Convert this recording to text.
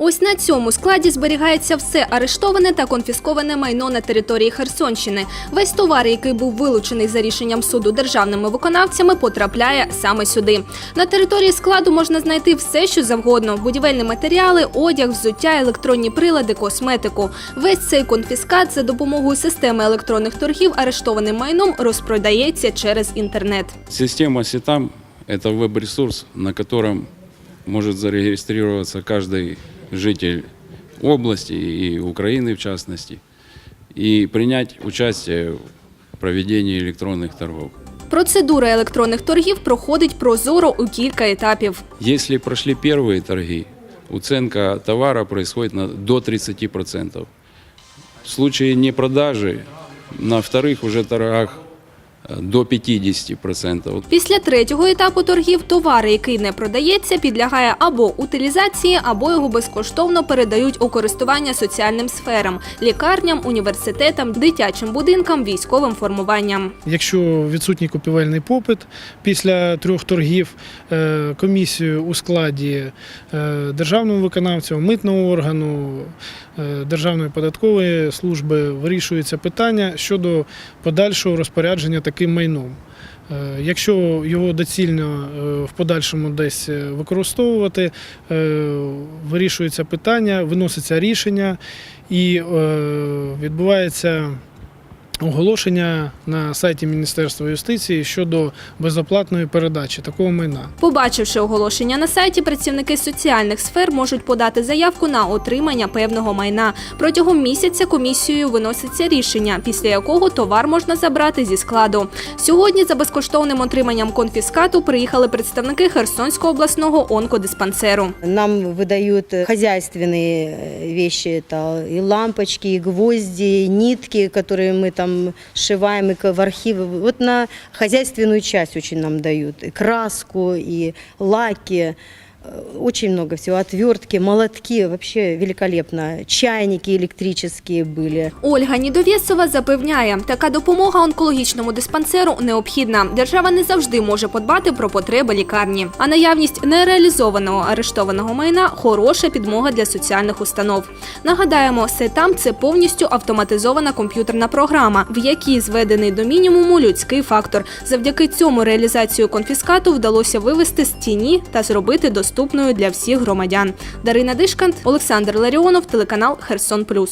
Ось на цьому складі зберігається все арештоване та конфісковане майно на території Херсонщини. Весь товар, який був вилучений за рішенням суду державними виконавцями, потрапляє саме сюди. На території складу можна знайти все, що завгодно: будівельні матеріали, одяг, взуття, електронні прилади, косметику. Весь цей конфіскат за допомогою системи електронних торгів арештованим майном розпродається через інтернет. Система СИТАМ – это веб-ресурс, на котором может зарегистрироваться каждый житель области и Украины в частности, и принять участие в проведении электронных торгов. Процедура електронних торгів проходить прозоро у кілька етапів. Если прошли первые торги, уценка товара происходит на, до 30%. В случае непродажи на вторых уже торгах э, до 50%. Після третього етапу торгів товар, який не продається, підлягає або утилізації, або його безкоштовно передають у користування соціальним сферам, лікарням, університетам, дитячим будинкам, військовим формуванням. Якщо відсутній купівельний попит після трьох торгів е, комісією у складі е, державного виконавця, митного органу, е, Державної податкової служби вирішується питання щодо подальшого розпорядження таким майном. Е, Якщо його доцільно е, в подальшому десь е, використовувати, вирішується питання, виноситься рішення і відбувається оголошення на сайті Міністерства юстиції щодо безоплатної передачі такого майна. Побачивши оголошення на сайті, працівники соціальних сфер можуть подати заявку на отримання певного майна. Протягом місяця комісією виноситься рішення, після якого товар можна забрати зі складу. Сьогодні за безкоштовним отриманням конфіскату приїхали представники Херсонського обласного онкодиспансеру. Нам выдают хозяйственные э, вещи, это и лампочки, и гвозди, и нитки, которые мы там сшиваем и в архивы. Вот на хозяйственную часть очень нам дают. И краску, и лаки, очень много всего. Отвертки, молотки, вообще великолепно. Чайники электрические были. Ольга Нідовєсова запевняє, така допомога онкологічному диспансеру необхідна. Держава не завжди може подбати про потреби лікарні. А наявність нереалізованого арештованого майна хороша підмога для соціальних установ. Нагадаємо, СЕТАМ – це повністю автоматизована комп'ютерна програма, в якій зведений до мінімуму людський фактор. Завдяки цьому реалізацію конфіскату вдалося вивести з тіні та зробити доступною для всіх громадян. Дарина Дишкант, Олександр Ларіонов, телеканал Херсон Плюс.